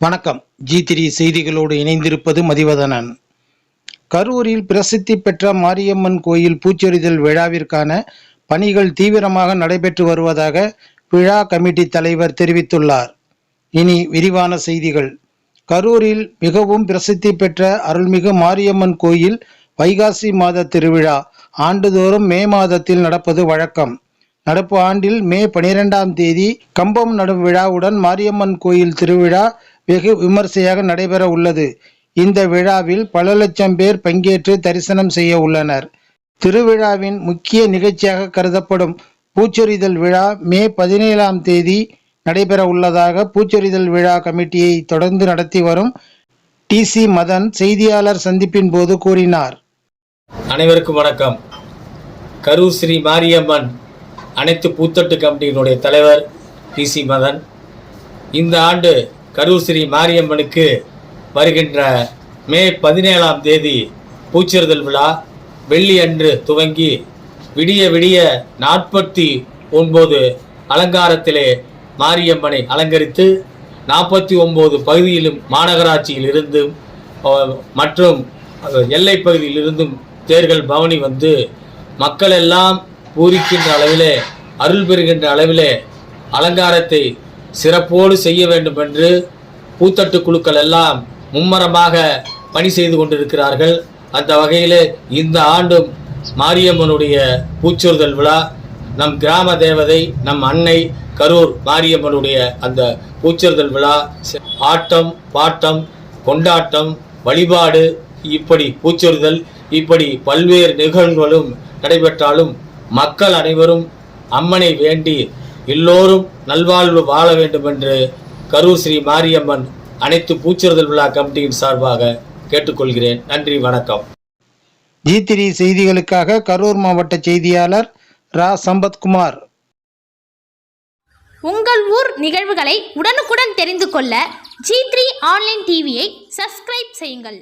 வணக்கம். G three செய்திகளோடு இணைந்திருப்பது மதிவதனன். கரூரில் பிரசித்தி பெற்ற மாரியம்மன் கோயில் பூச்சொரிதல் விழாவிற்கான பணிகள் தீவிரமாக நடைபெற்று வருவதாக விழா கமிட்டி தலைவர் தெரிவித்துள்ளார். இனி விரிவான செய்திகள். கரூரில் மிகவும் பிரசித்தி பெற்ற அருள்மிகு மாரியம்மன் கோயில் வைகாசி மாத திருவிழா ஆண்டுதோறும் மே மாதத்தில் நடப்பது வழக்கம். நடப்பு ஆண்டில் மே பனிரெண்டாம் தேதி கம்பம் நடும் விழாவுடன் மாரியம்மன் கோயில் திருவிழா வெகு விமர்சையாக நடைபெற உள்ளது. இந்த விழாவில் பல லட்சம் பேர் பங்கேற்று தரிசனம் செய்ய உள்ளனர். திருவிழாவின் முக்கிய நிகழ்ச்சியாக கருதப்படும் பூச்சொரிதல் விழா மே பதினேழாம் தேதி நடைபெற உள்ளதாக பூச்சொரிதல் விழா கமிட்டியை தொடர்ந்து நடத்தி வரும் டி சி மதன் செய்தியாளர் சந்திப்பின் போது கூறினார். அனைவருக்கும் வணக்கம். கரூர் ஸ்ரீ மாரியம்மன் அனைத்து பூத்தொட்டு கமிட்டியினுடைய தலைவர் டி சி மதன். இந்த ஆண்டு கரூர் ஸ்ரீ மாரியம்மனுக்கு வருகின்ற மே பதினேழாம் தேதி பூச்செறுதல் விழா. வெள்ளி அன்று துவங்கி விடிய விடிய நாற்பத்தி ஒன்பது அலங்காரத்திலே மாரியம்மனை அலங்கரித்து நாற்பத்தி ஒம்பது பகுதியிலும் மாநகராட்சியில் இருந்தும் மற்றும் எல்லை பகுதியிலிருந்தும் பகுதியில் இருந்தும் தேர்கள் பவனி வந்து மக்கள் எல்லாம் பூரிக்கின்ற அளவிலே அருள் பெறுகின்ற அளவிலே அலங்காரத்தை சிறப்போடு செய்ய வேண்டும் என்று பூத்தட்டு குழுக்கள் எல்லாம் மும்மரமாக பணி செய்து கொண்டிருக்கிறார்கள். அந்த வகையில் இந்த ஆண்டும் மாரியம்மனுடைய பூச்சுறுதல் விழா நம் கிராம தேவதை நம் அன்னை கரூர் மாரியம்மனுடைய அந்த பூச்சுறுதல் விழா ஆட்டம் பாட்டம் கொண்டாட்டம் வழிபாடு இப்படி பூச்சுறுதல் இப்படி பல்வேறு நிகழ்வுகளும் நடைபெற்றாலும் மக்கள் அனைவரும் அம்மனை வேண்டி எல்லோரும் நல்வாழ்வு வாழ வேண்டும் என்று கரூர் ஸ்ரீ மாரியம்மன் அனைத்து பூச்சொறுதல் விழா கமிட்டியின் சார்பாக கேட்டுக்கொள்கிறேன். நன்றி வணக்கம். ஜி த்ரீ செய்திகளுக்காக கரூர் மாவட்ட செய்தியாளர் ரா. சம்பத்குமார். உங்கள் ஊர் நிகழ்வுகளை உடனுக்குடன் தெரிந்து கொள்ள ஜி த்ரீ ஆன்லைன் டிவியை சப்ஸ்கிரைப் செய்யுங்கள்.